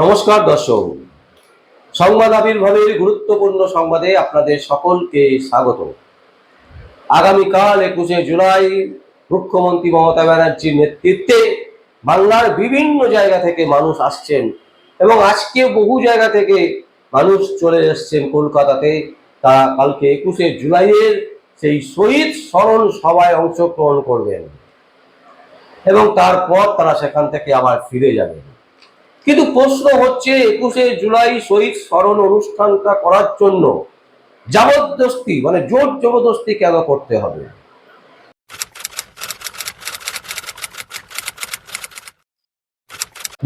নমস্কার, দর্শক। সংবাদ আবির্ভাবের গুরুত্বপূর্ণ সংবাদে আপনাদের সকলকে স্বাগত। আগামীকাল একুশে জুলাই মুখ্যমন্ত্রী মমতা ব্যানার্জির নেতৃত্বে বাংলার বিভিন্ন জায়গা থেকে মানুষ আসছেন এবং আজকে বহু জায়গা থেকে মানুষ চলে এসছেন কলকাতাতে। তারা কালকে একুশে জুলাইয়ের সেই শহীদ স্মরণ সভায় অংশগ্রহণ করবেন এবং তারপর তারা সেখান থেকে আবার ফিরে যাবেন। কিন্তু প্রশ্ন হচ্ছে একুশে জুলাই শহীদ স্মরণ অনুষ্ঠানটা করার জন্য জবরদস্তি মানে জোর জবরদস্তি কেন করতে হবে?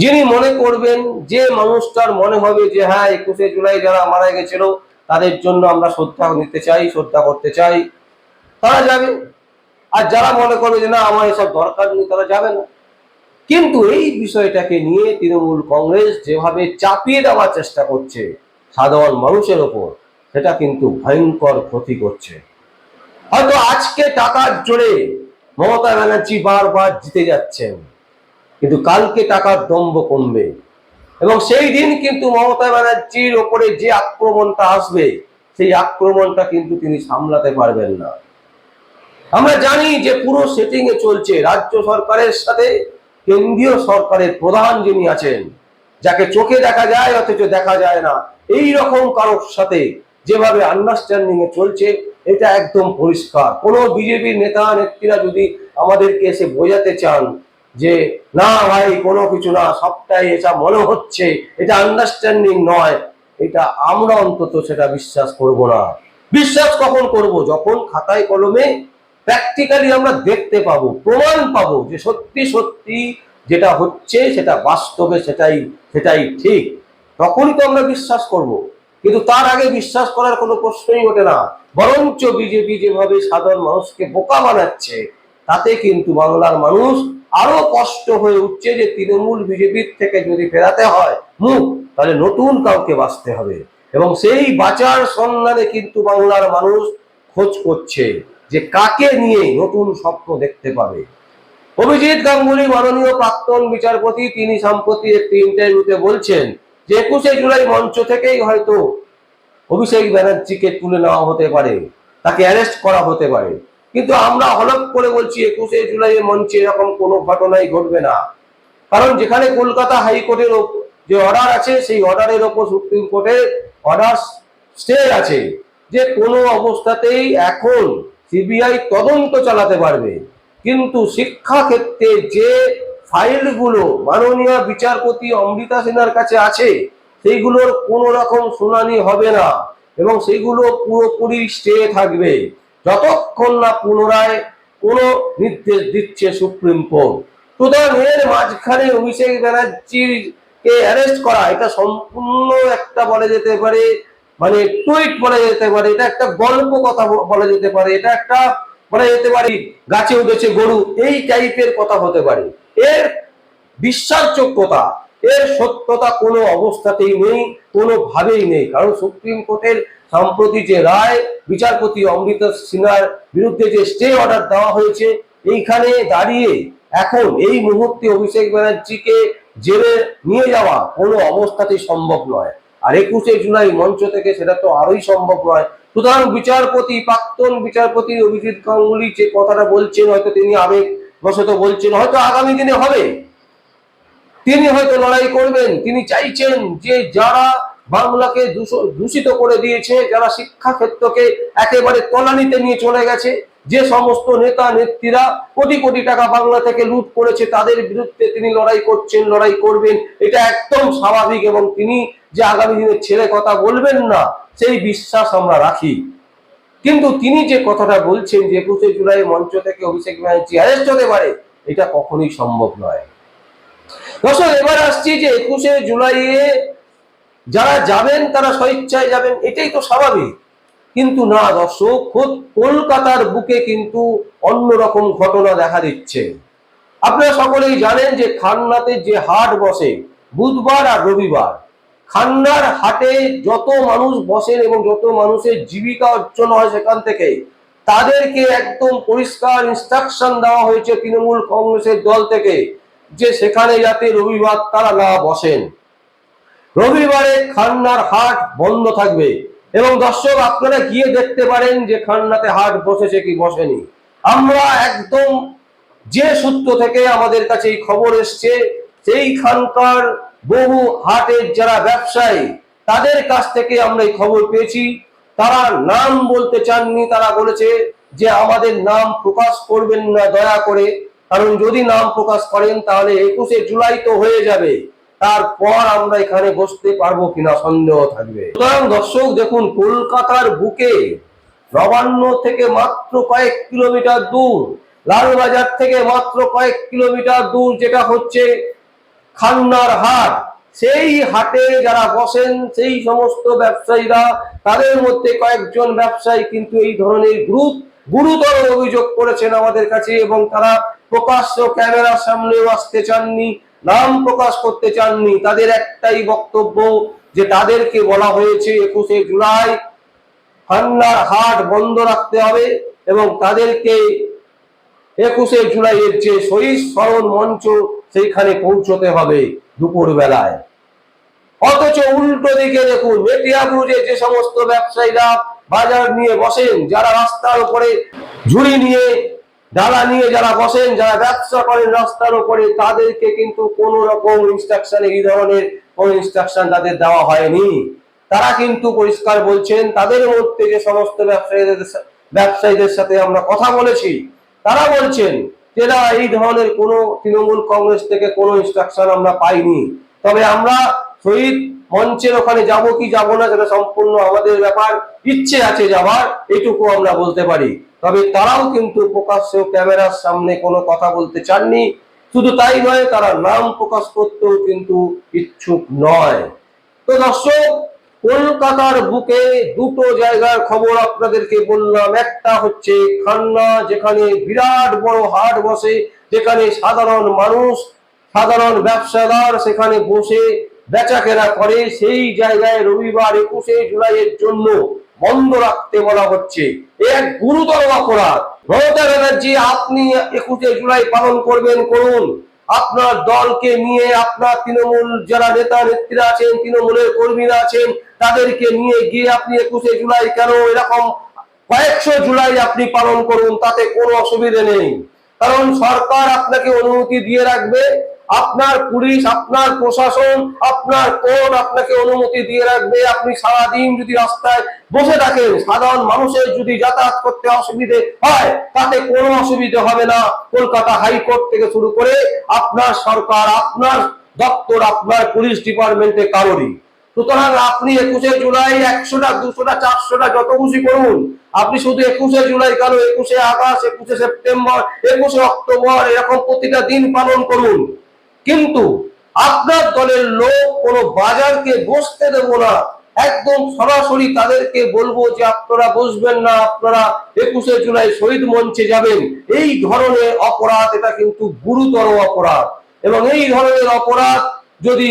যিনি মনে করবেন যে মানুষটার মনে হবে যে হ্যাঁ একুশে জুলাই যারা মারা গেছিল, তাদের জন্য আমরা শ্রদ্ধা নিতে চাই, শ্রদ্ধা করতে চাই, তারা যাবে। আর যারা মনে করবে যে না, আমার এসব দরকার নেই, তারা যাবে না। কিন্তু এই বিষয়টাকে নিয়ে তৃণমূল কংগ্রেস যেভাবে চাপিয়ে দেওয়ার চেষ্টা করছে সাধারণ মানুষের ওপর, সেটা কিন্তু ভয়ঙ্কর ক্ষতি করছে। হয়তো আজকে টাকার জোরে মমতা ব্যানার্জি বারবার জিতে যাচ্ছেন, কিন্তু কালকে টাকার দম্ভ কমবে। এবং সেই দিন কিন্তু মমতা ব্যানার্জির ওপরে যে আক্রমণটা আসবে, সেই আক্রমণটা কিন্তু তিনি সামলাতে পারবেন না। আমরা জানি যে পুরো সেটিং এ চলছে, রাজ্য সরকারের সাথে কেন্দ্রীয় সরকারের প্রধান যিনি আছেন, যাকে চোখে দেখা যায়, অথচ দেখা যায় না, এই রকম কারোর সাথে যেভাবে আন্ডারস্ট্যান্ডিং এ চলছে, এটা একদম পরিষ্কার। কোন বিজেপির নেতা, নেত্রীরা যদি আমাদেরকে এসে বোঝাতে চান যে, না ভাই, কোনো কিছু না, সবটাই এটা মনে হচ্ছে, এটা আন্ডারস্ট্যান্ডিং নয়, এটা আমরা অন্তত সেটা বিশ্বাস করব না। বিশ্বাস কখন করব? যখন খাতায় কলমে প্র্যাকটিক্যালি আমরা দেখতে পাবো, প্রমাণ পাবো যে সত্যি সত্যি যেটা হচ্ছে সেটা বাস্তবে সেটাই সেটাই ঠিক। তখনই তো আমরা বিশ্বাস করব। কিন্তু তার আগে বিশ্বাস করার কোনো প্রশ্নই ওঠে না। বরঞ্চ বিজেপি যেভাবে সাধারণ মানুষকে বোকা বানাচ্ছে, তাতে কিন্তু বাংলার মানুষ আরও কষ্ট হয়ে উঠছে যে তৃণমূল বিজেপির থেকে যদি ফেরাতে হয়, মুখ, তাহলে নতুন কাউকে বাঁচতে হবে। এবং সেই বাঁচার সন্ধানে কিন্তু বাংলার মানুষ খোঁজ করছে। যে কাকে নিয়ে নতুন স্বপ্ন দেখতে পাবে? অভিজিৎ গাঙ্গুলি, মাননীয় প্রাক্তন বিচারপতি, তিনি সম্প্রতি একটি ইন্টারভিউতে বলছেন, যে একুশে জুলাই মঞ্চ থেকেই হয়তো অভিষেক ব্যানার্জিকে তুলে নেওয়া হতে পারে, তাকে অ্যারেস্ট করা হতে পারে। কিন্তু আমরা হলক করে বলছি, একুশে জুলাই মঞ্চে এরকম কোনো ঘটনাই ঘটবে না। কারণ যেখানে কলকাতা হাইকোর্টের যে অর্ডার আছে, সেই অর্ডারের ওপর সুপ্রিম কোর্টের অর্ডার স্টে আছে। যে কোনো অবস্থাতেই এখন সিবিআই তদন্ত চালাতে পারবে। কিন্তু শিক্ষা ক্ষেত্রে যে ফাইলগুলো মাননীয় বিচারপতি অমৃতা সিনহার কাছে আছে, সেইগুলোর কোনো রকম শুনানি হবে না এবং সেগুলো পুরোপুরি স্টে থাকবে যতক্ষণ না পুনরায় কোনো নির্দেশ দিচ্ছে সুপ্রিম কোর্ট। সুতরাং এর মাঝখানে অভিষেক ব্যানার্জিকে অ্যারেস্ট করা, এটা সম্পূর্ণ একটা বলা যেতে পারে মানে টুইট বলা যেতে পারে, এটা একটা গল্প কথা বলা যেতে পারে, এটা একটা বলা যেতে পারে গাছে উঠেছে গরু, এই টাইপের কথা হতে পারে। এর বিশ্বাসযোগ্যতা, এর সত্যতা কোনো অবস্থাতেই নেই, কোনোভাবেই নেই। কারণ সুপ্রিম কোর্টের সম্প্রতি যে রায়, বিচারপতি অমৃত সিনহার বিরুদ্ধে যে স্টে অর্ডার দেওয়া হয়েছে, এইখানে দাঁড়িয়ে এখন এই মুহূর্তে অভিষেক ব্যানার্জিকে জেলে নিয়ে যাওয়া কোনো অবস্থাতেই সম্ভব নয়। আর একুশে জুলাই মঞ্চ থেকে সেটা তো আরোই সম্ভব নয়। সুতরাং বিচারপতি, প্রাক্তন বিচারপতি অভিজিৎ গাঙ্গুলি যে কথাটা বলছেন, হয়তো তিনি আবেগ বশত বলছেন, হয়তো আগামী দিনে হবে। তিনি হয়তো লড়াই করবেন। তিনি চাইছেন যে যারা বাংলাকে দূষিত করে দিয়েছে, যারা শিক্ষা ক্ষেত্রকে একেবারে তলানিতে নিয়ে চলে গেছে, যে সমস্ত নেতা, নেত্রীরা কোটি কোটি টাকা বাংলা থেকে লুট করেছে, তাদের বিরুদ্ধে তিনি লড়াই করছেন, লড়াই করবেন, এটা একদম স্বাভাবিক এবং তিনি যে আগামী দিনে ছেলে কথা বলবেন না, সেই বিশ্বাস আমরা রাখি। কিন্তু তিনি যে কথাটা বলছেন যে একুশে জুলাই মঞ্চ থেকে অভিষেক ব্যানার্জি অ্যারেস্ট হতে পারে, এটা কখনোই সম্ভব নয়। দর্শক, এবার আসছি যে একুশে জুলাইয়ে যারা যাবেন, তারা স্বেচ্ছায় যাবেন, এটাই তো স্বাভাবিক। কিন্তু না, দর্শক, খোদ কলকাতার বুকে কিন্তু অন্যরকম ঘটনা দেখা দিচ্ছে। আপনারা সকলেই জানেন যে খান্নাতে যে হাট বসে, বুধবার আর রবিবার। খান্নার হাটে যত মানুষ বসেন এবং যত মানুষের জীবিকা অর্জন হয় সেখান থেকে, তাদেরকে একদম পরিষ্কার ইনস্ট্রাকশন দেওয়া হয়েছে তৃণমূল কংগ্রেসের দল থেকে যে সেখানে যাতে রবিবার তারা না বসেন। রবিবারে খান্নার হাট বন্ধ থাকবে এবং দর্শক আপনারা গিয়ে দেখতে পারেন যে খান্নাতে হাট বসেছে কি বসেনি। আমরা একদম যে সূত্র থেকে আমাদের কাছে এই খবর এসছে, সেইখানকার বহু হাটের যারা ব্যবসায়ী, তাদের কাছ থেকে আমরা এই খবর পেয়েছি। তারা নাম বলতে চাননি, তারা বলেছে যে আমাদের নাম প্রকাশ করবেন না দয়া করে। কারণ যদি নাম প্রকাশ করেন, তাহলে একুশে জুলাই তো হয়ে যাবে। তারপর আমরা এখানে বসতে পারব কিনা সন্দেহ থাকবে। সুতরাং দর্শক, দেখুন, কলকাতার বুকে নবান্ন থেকে মাত্র কয়েক কিলোমিটার দূর, লালবাজার থেকে মাত্র কয়েক কিলোমিটার দূর যেটা হচ্ছে খান্নার হাট। সেই হাটে যারা বসেন, সেই সমস্ত ব্যবসায়ীরা, তাদের মধ্যে কয়েকজন ব্যবসায়ী কিন্তু এই ধরনের গ্রুপ গুরুতর অভিযোগ করেছেন আমাদের কাছে এবং তারা প্রকাশ্য ক্যামেরার সামনেও আসতে চাননি, নাম প্রকাশ করতে চাননি। তাদের একটাই বক্তব্য যে তাদেরকে বলা হয়েছে একুশে জুলাই খান্নার হাট বন্ধ রাখতে হবে এবং তাদেরকে একুশে জুলাইয়ের যে শহীদ স্মরণ মঞ্চ সেইখানে পৌঁছতে হবে দুপুর বেলায় অথচ উল্টো দিকে দেখুন মেটিয়াবুরুজে যে সমস্ত ব্যবসায়ীরা বাজার নিয়ে বসেন, যারা রাস্তার উপরে ঝুড়ি নিয়ে, ডালা নিয়ে যারা বসেন, যারা ব্যবসা করেন রাস্তার উপরে, তাদেরকে কিন্তু কোন রকম ইনস্ট্রাকশন এই ধরনের কোন ইনস্ট্রাকশন তাদের দেওয়া হয়নি। তারা কিন্তু পরিষ্কার বলছেন, তাদের মধ্যে যে সমস্ত ব্যবসায়ীদের ব্যবসায়ীদের সাথে আমরা কথা বলেছি, তারা বলছেন যে না এই ধরনের কোনো তৃণমূল কংগ্রেস থেকে কোনো ইনস্ট্রাকশন আমরা পাইনি। তবে আমরা শহীদ মঞ্চের ওখানে যাব কি যাব না সেটা সম্পূর্ণ আমাদের ব্যাপার। ইচ্ছে আছে যাবার, এটুকু আমরা বলতে পারি। তবে তারাও কিন্তু প্রকাশ্য ক্যামেরার সামনে কোনো কথা বলতে চাননি। শুধু তাই নয়, তারা নাম প্রকাশ করতেও কিন্তু ইচ্ছুক নয়। তো দর্শক কলকাতার বুকে দুটো জায়গার খবর আপনাদেরকে বললাম। একটা হচ্ছে খান্না, যেখানে বিরাট বড় হাট বসে, যেখানে সাধারণ মানুষ, সাধারণ ব্যবসাদার সেখানে বসে বেচা কেনা করে। সেই জায়গায় রবিবার একুশে জুলাইয়ের জন্য বন্ধ রাখতে বলা হচ্ছে। এক গুরুতর অপরাধ। মমতা ব্যানার্জি, আপনি একুশে জুলাই পালন করবেন, করুন। আপনার দলকে নিয়ে আপনার তৃণমূল যারা নেতা নেত্রীরা আছেন, তৃণমূলের কর্মীরা আছেন, তাদেরকে নিয়ে গিয়ে আপনি একুশে জুলাই কেন এরকম কয়েকশো জুলাই আপনি পালন করুন, তাতে কোনো অসুবিধে নেই। কারণ সরকার আপনাকে অনুমতি দিয়ে রাখবে আপনার পুলিশ, আপনার প্রশাসন, আপনার কোর্ট আপনাকে অনুমতি দিয়ে রাখবে। আপনি সারাদিন যদি রাস্তায় বসে থাকেন, সাধারণ মানুষের যদি যাতায়াত করতে অসুবিধে হয়, তাতে কোনো অসুবিধে হবে না। কলকাতা হাইকোর্ট থেকে শুরু করে আপনার সরকার, আপনার দপ্তর, আপনার পুলিশ ডিপার্টমেন্টে কারোরই। সুতরাং আপনি একুশে জুলাই একশোটা, দুশোটা, চারশোটা যত খুশি করুন। আপনি শুধু একুশে জুলাই কেন? একুশে আগস্ট, একুশে সেপ্টেম্বর, একুশে অক্টোবর, এরকম প্রতিটা দিন পালন করুন। কিন্তু আপনার দলের লোক কোনো বাজারকে বসতে দেব না। একদম সরাসরি তাদেরকে বলব যে, আপনারা বসবেন না, আপনারা একুশে জুলাই শহীদ মঞ্চে যাবেন। এই ধরনের অপরাধ, এটা কিন্তু গুরুতর অপরাধ। এবং এই ধরনের অপরাধ যদি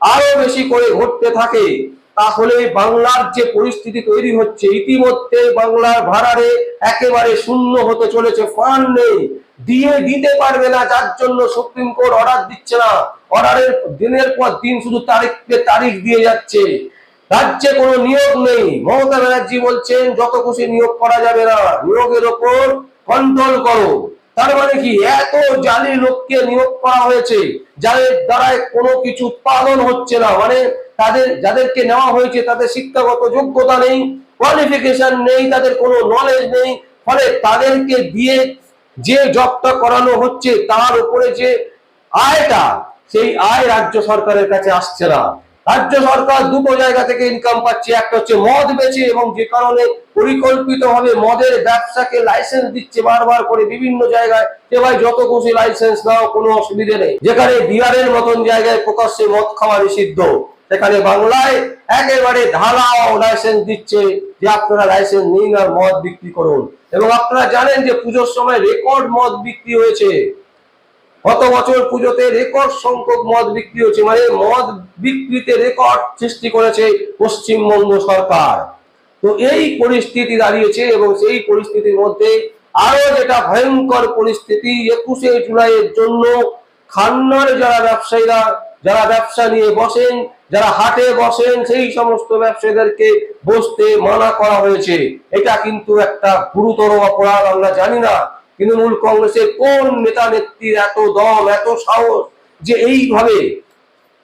আরও বেশি করে ঘটতে থাকে তাহলে বাংলার যে পরিস্থিতি তৈরি হচ্ছে, ইতিমধ্যে বাংলার ভাড়ারে একেবারে শূন্য হতে চলেছে ফান্ড নেই। দিয়ে দিতে পারবে না, যার জন্য সুপ্রিম কোর্ট অর্ডার দিচ্ছে না। অর্ডারের দিনের পর দিন শুধু তারিখকে তারিখ দিয়ে যাচ্ছে। রাজ্যে কোনো নিয়োগ নেই। মমতা ব্যানার্জি বলছেন, যত খুশি নিয়োগ করা যাবে না। নিয়োগের ওপর কন্ট্রোল করো। তার মানে কি? এত জালি লোককে নিয়োগ করা হয়েছে, যাদের দ্বারাই কোনো কিছু উৎপাদন হচ্ছে না। মানে তাদের, যাদেরকে নেওয়া হয়েছে তাদের শিক্ষাগত যোগ্যতা নেই কোয়ালিফিকেশন নেই, তাদের কোনো নলেজ নেই, ফলে তাদেরকে দিয়ে যে জবটা করানো হচ্ছে, তার উপরে যে আয়টা, সেই আয় রাজ্য সরকারের কাছে আসছে না। রাজ্য সরকার দুটো জায়গা থেকে ইনকাম পাচ্ছে, একটা হচ্ছে মদ বেচে এবং যে কারণে পরিকল্পিত ভাবে মদের ব্যবসাকে লাইসেন্স দিচ্ছে বারবার করে বিভিন্ন জায়গায়, যে ভাই যত খুশি লাইসেন্স নাও কোনো অসুবিধে নেই। যেখানে বিহারের মতন জায়গায় প্রকাশ্যে মদ খাওয়া নিষিদ্ধ। সেখানে বাংলায় একেবারে ঢালাও লাইসেন্স দিচ্ছে যে আপনারা লাইসেন্স নিন আর মদ বিক্রি করুন। এবং আপনারা জানেন যে পুজোর সময় রেকর্ড মদ বিক্রি হয়েছে। গত বছর পুজোতে রেকর্ড সংখ্যক মদ বিক্রি হয়েছে মানে মদ বিক্রিতে রেকর্ড সৃষ্টি করেছে পশ্চিমবঙ্গ সরকার। তো এই পরিস্থিতি দাঁড়িয়েছে এবং সেই পরিস্থিতির মধ্যে আরও যেটা ভয়ঙ্কর পরিস্থিতি, একুশে জুলাইয়ের জন্য খান্নার যারা ব্যবসায়ীরা, যারা ব্যবসা নিয়ে বসেন যারা হাটে বসেন, সেই সমস্ত ব্যবসায়ীদেরকে বসতে মানা করা হয়েছে। এটা কিন্তু একটা গুরুতর অপরাধ, আমরা জানি না। তৃণমূল কংগ্রেসের কোন নেতা নেত্রীর এত দম, এত সাহস যে এইভাবে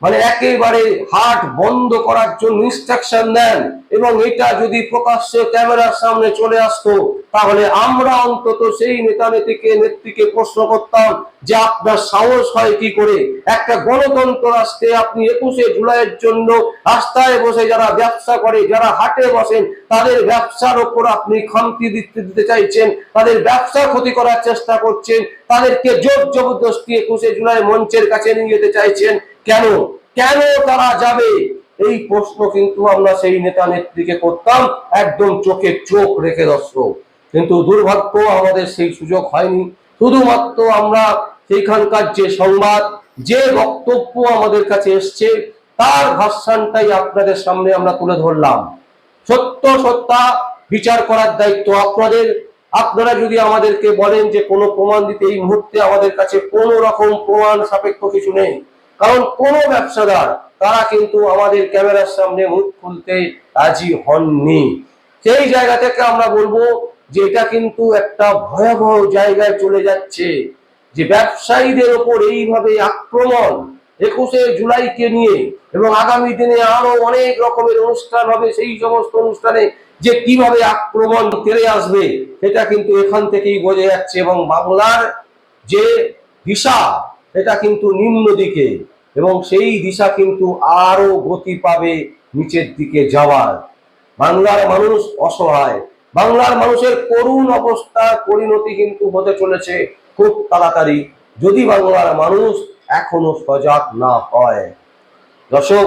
মানে একেবারে হাট বন্ধ করার জন্য ইনস্ট্রাকশন দেন এবং এটা যদি প্রকাশ্যে ক্যামেরার সামনে চলে আসতো, তাহলে আমরা অন্তত সেই নেতা নেত্রীকে নেত্রীকে প্রশ্ন করতাম যে আপনার সাহস হয় কি করে? একটা গণতন্ত্র রাষ্ট্রে আপনি একুশে জুলাইয়ের জন্য রাস্তায় বসে যারা ব্যবসা করে, যারা হাটে বসেন, তাদের ব্যবসার ওপর আপনি খামতি দিতে দিতে চাইছেন, তাদের ব্যবসা ক্ষতি করার চেষ্টা করছেন তাদেরকে জোর জবরদস্তি একুশে জুলাই মঞ্চের কাছে নিয়ে যেতে চাইছেন কেন? কেন তারা যাবে? এই প্রশ্ন কিন্তু আমরা সেই নেতা নেত্রীকে করতাম, একদম চোখে চোখ রেখে দর্শক কিন্তু দুর্ভাগ্য আমাদের সেই সুযোগ হয়নি। শুধুমাত্র আমরা সেইখানকার যে সংবাদ, যে বক্তব্য আমাদের কাছে এসছে, তার ভাষণটাই আপনাদের সামনে আমরা তুলে ধরলাম। সত্য সত্তা বিচার করার দায়িত্ব আপনাদের আপনারা যদি আমাদেরকে বলেন যে কোনো প্রমাণ দিতে এই মুহূর্তে আমাদের কাছে কোনো রকম প্রমাণ সাপেক্ষ কিছু নেই, কারণ কোনো ব্যবসাদার, তারা কিন্তু আমাদের ক্যামেরার সামনে মুখ খুলতে রাজি হননি। সেই জায়গা থেকে আমরা বলব যে এটা কিন্তু একটা ভয়াবহ জায়গায় চলে যাচ্ছে, যে ব্যবসায়ীদের ওপর এইভাবে আক্রমণ একুশে জুলাইকে নিয়ে এবং আগামী দিনে আরও অনেক রকমের অনুষ্ঠান হবে, সেই সমস্ত অনুষ্ঠানে যে কীভাবে আক্রমণ তেড়ে আসবে, সেটা কিন্তু এখান থেকেই বোঝা যাচ্ছে এবং বাংলার যে দিশা এটা কিন্তু নিম্ন দিকে এবং সেই দিশা কিন্তু আরও গতি পাবে নিচের দিকে যাওয়ার। বাংলার মানুষ অসহায়। বাংলার মানুষের করুণ অবস্থার পরিণতি কিন্তু হতে চলেছে খুব তাড়াতাড়ি, যদি বাংলার মানুষ এখনও সজাগ না হয়। দর্শক